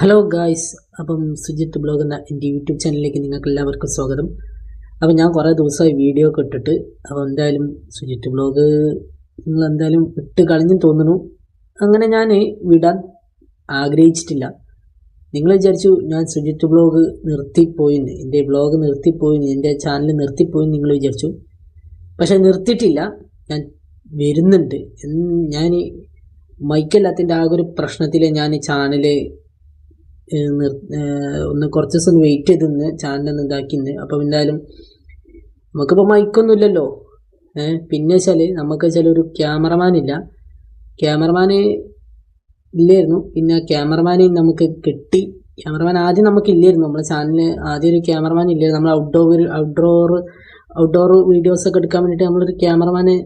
Hello guys അപ്പം Sujith blog എന്ന എന്റെ യൂട്യൂബ് ചാനലിലേക്ക് നിങ്ങൾക്ക് എല്ലാവർക്കും സ്വാഗതം. അപ്പം ഞാൻ കുറേ ദിവസമായി വീഡിയോ ഒക്കെ ഇട്ടിട്ട് അപ്പം എന്തായാലും സുജിത്ത് ബ്ലോഗ് നിങ്ങൾ എന്തായാലും ഇട്ട് കളഞ്ഞു തോന്നുന്നു. അങ്ങനെ ഞാൻ വിടാൻ ആഗ്രഹിച്ചിട്ടില്ല. നിങ്ങൾ വിചാരിച്ചു ഞാൻ സുജിത്ത് ബ്ലോഗ് നിർത്തിപ്പോയിന്ന് എന്റെ ബ്ലോഗ് നിർത്തിപ്പോയിന്ന് എന്റെ ചാനൽ നിർത്തിപ്പോയിന്ന് നിങ്ങൾ വിചാരിച്ചു. പക്ഷേ നിർത്തിയിട്ടില്ല. ഞാൻ വരുന്നുണ്ട്. ഞാൻ മൈക്കല്ലാത്തിന്റെ ആ ഒരു പ്രശ്നത്തിൽ ഞാൻ ചാനൽ ഒന്ന് കുറച്ച് ദിവസം വെയിറ്റ് ചെയ്ത് നിന്ന് ചാനലൊന്ന് ഇതാക്കിന്ന്. അപ്പം എന്തായാലും നമുക്കിപ്പോൾ മൈക്കൊന്നുമില്ലല്ലോ ഏഹ് പിന്നെ വെച്ചാൽ നമുക്ക് വെച്ചാൽ ഒരു ക്യാമറമാൻ ഇല്ല. ക്യാമറമാൻ ഇല്ലായിരുന്നു. പിന്നെ ക്യാമറമാനെ നമുക്ക് കിട്ടി. ക്യാമറമാൻ ആദ്യം നമുക്കില്ലായിരുന്നു നമ്മുടെ ചാനലിൽ ആദ്യം ഒരു ക്യാമറമാൻ ഇല്ലായിരുന്നു. നമ്മൾ ഔട്ട്ഡോർ ഔട്ട്ഡോർ ഔട്ട്ഡോർ വീഡിയോസ് ഒക്കെ എടുക്കാൻ വേണ്ടിയിട്ട് നമ്മളൊരു ക്യാമറമാനെ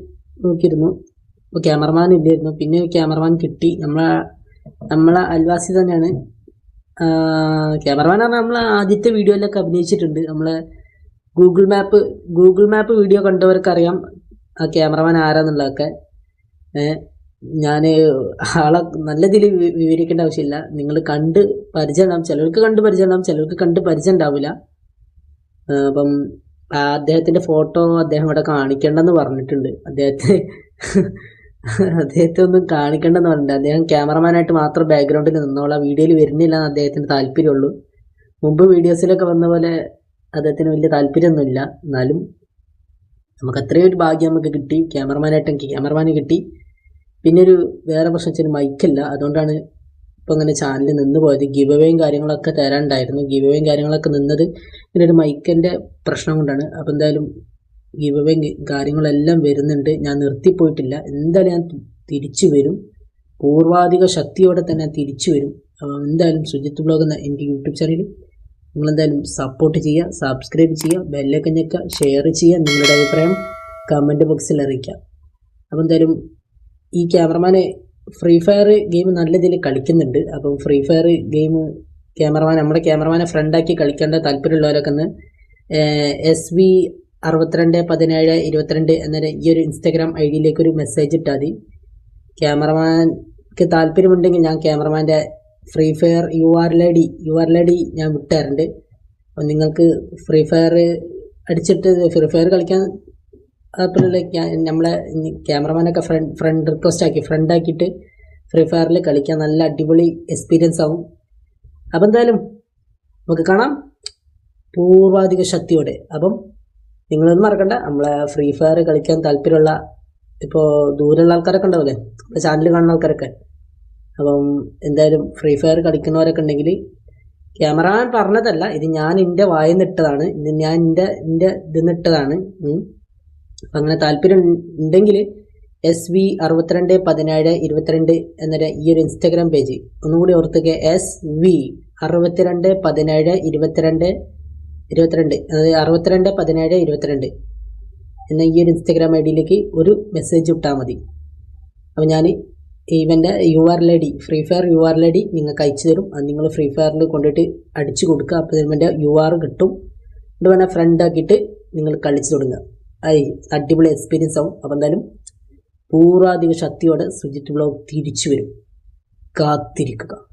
നോക്കിയിരുന്നു. അപ്പോൾ ക്യാമറമാൻ ഇല്ലായിരുന്നു. പിന്നെ ക്യാമറമാൻ കിട്ടി. നമ്മളെ നമ്മളെ അൽവാസി തന്നെയാണ്. ക്യാമറമാൻ പറഞ്ഞാൽ നമ്മൾ ആദ്യത്തെ വീഡിയോയിലൊക്കെ അഭിനയിച്ചിട്ടുണ്ട്. നമ്മൾ Google map Google map video കണ്ടവർക്ക് അറിയാം ആ ക്യാമറമാൻ ആരാന്നുള്ളതൊക്കെ. ഞാൻ ആളെ നല്ല രീതിയിൽ വിവരിക്കേണ്ട ആവശ്യമില്ല. നിങ്ങൾ കണ്ട് പരിചയം ഉണ്ടാവും ചിലർക്ക് കണ്ട് പരിചയം ഉണ്ടാവും ചിലർക്ക് കണ്ട് പരിചയം ഉണ്ടാവില്ല അപ്പം അദ്ദേഹത്തിന്റെ ഫോട്ടോ അദ്ദേഹം ഇവിടെ കാണിക്കേണ്ടെന്ന് പറഞ്ഞിട്ടുണ്ട്. അദ്ദേഹത്തെ അദ്ദേഹത്തെ ഒന്നും കാണിക്കേണ്ടെന്ന് പറഞ്ഞിട്ട് അദ്ദേഹം ക്യാമറമാനായിട്ട് മാത്രം ബാക്ക്ഗ്രൗണ്ടിൽ നിന്നോളാം. വീഡിയോയിൽ വരുന്നില്ല എന്ന് അദ്ദേഹത്തിന് താല്പര്യമുള്ളൂ. മുമ്പ് വീഡിയോസിലൊക്കെ വന്ന പോലെ അദ്ദേഹത്തിന് വലിയ താല്പര്യമൊന്നുമില്ല. എന്നാലും നമുക്ക് അത്രയും ഒരു ഭാഗ്യം നമുക്ക് കിട്ടി. ക്യാമറമാനായിട്ട് എനിക്ക് ക്യാമറമാന് കിട്ടി. പിന്നെ ഒരു വേറെ പ്രശ്നം വെച്ചാൽ മൈക്കല്ല. അതുകൊണ്ടാണ് ഇപ്പം ഇങ്ങനെ ചാനലിൽ നിന്ന് പോയത്. ഗിവവേയും കാര്യങ്ങളൊക്കെ തരാനുണ്ടായിരുന്നു. ഗിവവേയും കാര്യങ്ങളൊക്കെ നിന്നത് ഇങ്ങനെ ഒരു മൈക്കിന്റെ പ്രശ്നം കൊണ്ടാണ്. അപ്പം എന്തായാലും ഗിവ് കാര്യങ്ങളെല്ലാം വരുന്നുണ്ട്. ഞാൻ നിർത്തിപ്പോയിട്ടില്ല. എന്തായാലും ഞാൻ തിരിച്ചു വരും. പൂർവാധിക ശക്തിയോടെ തന്നെ തിരിച്ചു വരും. എന്തായാലും സുജിത്ത് ബ്ലോഗ് എന്ന എന്റെ യൂട്യൂബ് ചാനൽ നിങ്ങളെന്തായാലും സപ്പോർട്ട് ചെയ്യുക സബ്സ്ക്രൈബ് ചെയ്യുക ബെല്ലൊക്കെ ഞെക്കുക ഷെയർ ചെയ്യുക നിങ്ങളുടെ അഭിപ്രായം കമന്റ് ബോക്സിൽ അറിയിക്കുക. അപ്പോൾ എന്തായാലും ഈ ക്യാമറമാനെ ഫ്രീ ഫയർ ഗെയിം നല്ല രീതിയിൽ കളിക്കുന്നുണ്ട്. അപ്പം ഫ്രീ ഫയർ ഗെയിം ക്യാമറമാൻ നമ്മുടെ ക്യാമറമാനെ ഫ്രണ്ടാക്കി കളിക്കേണ്ട താല്പര്യമുള്ളവരൊക്കെ ഒന്ന് എസ് വി അറുപത്തിരണ്ട് പതിനേഴ് ഇരുപത്തിരണ്ട് എന്ന ഈ ഒരു ഇൻസ്റ്റാഗ്രാം ഐ ഡിയിലേക്ക് ഒരു മെസ്സേജ് ഇട്ടാൽ മതി. ക്യാമറമാൻക്ക് താല്പര്യമുണ്ടെങ്കിൽ ഞാൻ ക്യാമറമാന്റെ ഫ്രീ ഫയർ യു ആർ ലെഡി യു ആർ ലെഡി ഞാൻ വിട്ടുതരുന്നുണ്ട് അപ്പം നിങ്ങൾക്ക് ഫ്രീ ഫയർ അടിച്ചിട്ട് ഫ്രീ ഫയർ കളിക്കാൻ അതുപോലെ നമ്മളെ ക്യാമറമാനൊക്കെ ഫ്രണ്ട് ഫ്രണ്ട് റിക്വസ്റ്റ് ആക്കി ഫ്രണ്ട് ആക്കിയിട്ട് ഫ്രീ ഫയറിൽ കളിക്കാൻ നല്ല അടിപൊളി എക്സ്പീരിയൻസ് ആവും. അപ്പം എന്തായാലും നമുക്ക് കാണാം. പൂർവാധിക ശക്തിയോടെ. അപ്പം നിങ്ങളൊന്നും മറക്കണ്ട. നമ്മളെ ഫ്രീ ഫയർ കളിക്കാൻ താല്പര്യമുള്ള ഇപ്പോൾ ദൂരെയുള്ള ആൾക്കാരൊക്കെ ഉണ്ടാവില്ലേ? നമ്മുടെ ചാനൽ കാണുന്ന ആൾക്കാരൊക്കെ. അപ്പം എന്തായാലും ഫ്രീ ഫയർ കളിക്കുന്നവരൊക്കെ ഉണ്ടെങ്കിൽ ക്യാമറമാൻ പറഞ്ഞതല്ല ഇത് ഞാൻ എന്റെ വായിൽ നിട്ടതാണ് ഇത് ഞാൻ എന്റെ എന്റെ ഇത് നിട്ടതാണ് അപ്പം അങ്ങനെ താല്പര്യം ഉണ്ടെങ്കിൽ എസ് വി അറുപത്തിരണ്ട് പതിനേഴ് ഇരുപത്തിരണ്ട് എന്നൊരു ഈ ഒരു ഇൻസ്റ്റാഗ്രാം പേജ് ഒന്നുകൂടി ഓർത്തേക്ക് എസ് വി അറുപത്തിരണ്ട് പതിനേഴ് ഇരുപത്തിരണ്ട് ഇരുപത്തിരണ്ട് അതായത് അറുപത്തിരണ്ട് പതിനേഴ് ഇരുപത്തിരണ്ട്. എന്ന ഈ ഒരു ഇൻസ്റ്റഗ്രാം ഐ ഡിയിലേക്ക് ഒരു മെസ്സേജ് ഇട്ടാൽ മതി. അപ്പോൾ ഞാൻ ഇവന്റെ U R L I D free fire U R L I D നിങ്ങൾക്ക് അയച്ചു തരും. അത് നിങ്ങൾ ഫ്രീ ഫയറിൽ കൊണ്ടിട്ട് അടിച്ചു കൊടുക്കുക. അപ്പോൾ ഇവന്റെ യു ആർ കിട്ടും. ഇത് വേണേൽ ഫ്രണ്ട് ആക്കിയിട്ട് നിങ്ങൾ കളിച്ചു തുടങ്ങുക. ഐ അടിപൊളി എക്സ്പീരിയൻസ് ആവും. അപ്പോൾ എന്തായാലും പൂർവാധിക ശക്തിയോടെ സുജിത് ബ്ലോഗ് തിരിച്ചു വരും. കാത്തിരിക്കുക.